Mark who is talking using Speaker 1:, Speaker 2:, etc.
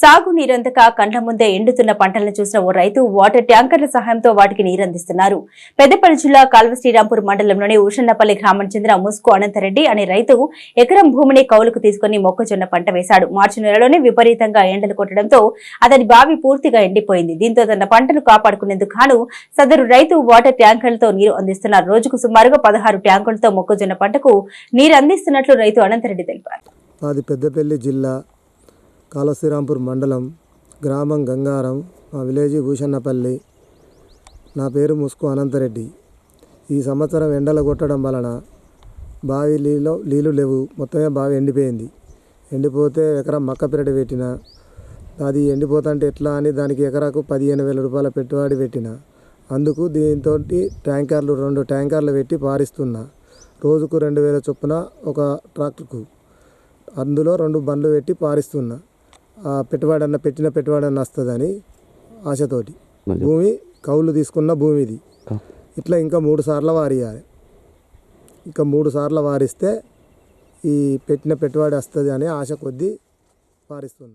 Speaker 1: సాగు నీరందక కండ్ల ముందే ఎండుతున్న పంటలను చూసిన ఓ రైతు వాటర్ ట్యాంకర్ల సహాయంతో వాటికి నీరందిస్తున్నారు. పెద్దపల్లి జిల్లా కాల్వ శ్రీరాంపూర్ మండలంలోని ఉషన్నపల్లి గ్రామం చెందిన ముసుకు అనంతరెడ్డి అనే రైతు ఎకరం భూమిని కౌలుకు తీసుకుని మొక్కజొన్న పంట వేశాడు. మార్చి నెలలోనే విపరీతంగా ఎండలు కొట్టడంతో అతని బావి పూర్తిగా ఎండిపోయింది. దీంతో తన పంటను కాపాడుకునేందుకు గాను సదరు రైతు వాటర్ ట్యాంకర్లతో నీరు అందిస్తున్నారు. రోజుకు సుమారుగా పదహారు ట్యాంకులతో మొక్కజొన్న పంటకు నీరు అందిస్తున్నట్లు రైతు అనంతరెడ్డి తెలిపారు.
Speaker 2: పెద్దపల్లి జిల్లా. కాళశ్రీరాంపూర్ మండలం గ్రామం గంగారం మా విలేజ్ భూషన్నపల్లి. నా పేరు ముసుకు అనంతరెడ్డి. ఈ సంవత్సరం ఎండలు కొట్టడం వలన బావి నీళ్ళు నీళ్ళు లేవు. మొత్తమే బావి ఎండిపోయింది. ఎండిపోతే ఎకరం మక్క పెరటి పెట్టిన అది ఎండిపోతుంటే ఎట్లా అని దానికి ఎకరాకు పదిహేను వేల రూపాయల పెట్టుబడి పెట్టిన. అందుకు దీంతో ట్యాంకర్లు రెండు ట్యాంకర్లు పెట్టి పారిస్తున్నా. రోజుకు రెండు వేల చొప్పున ఒక ట్రాక్టర్కు. అందులో రెండు బండ్లు పెట్టి పారిస్తున్నా. ఆ పెట్టుబడి అన్న పెట్టిన పెట్టుబడి అన్న వస్తుందని ఆశతోటి భూమి కౌలు తీసుకున్న భూమి ఇది ఇట్లా ఇంకా మూడు సార్లు వారియాలి. ఇంకా మూడు సార్లు వారిస్తే ఈ పెట్టిన పెట్టుబడి వస్తుంది అని ఆశ కొద్దీ పారిస్తున్నా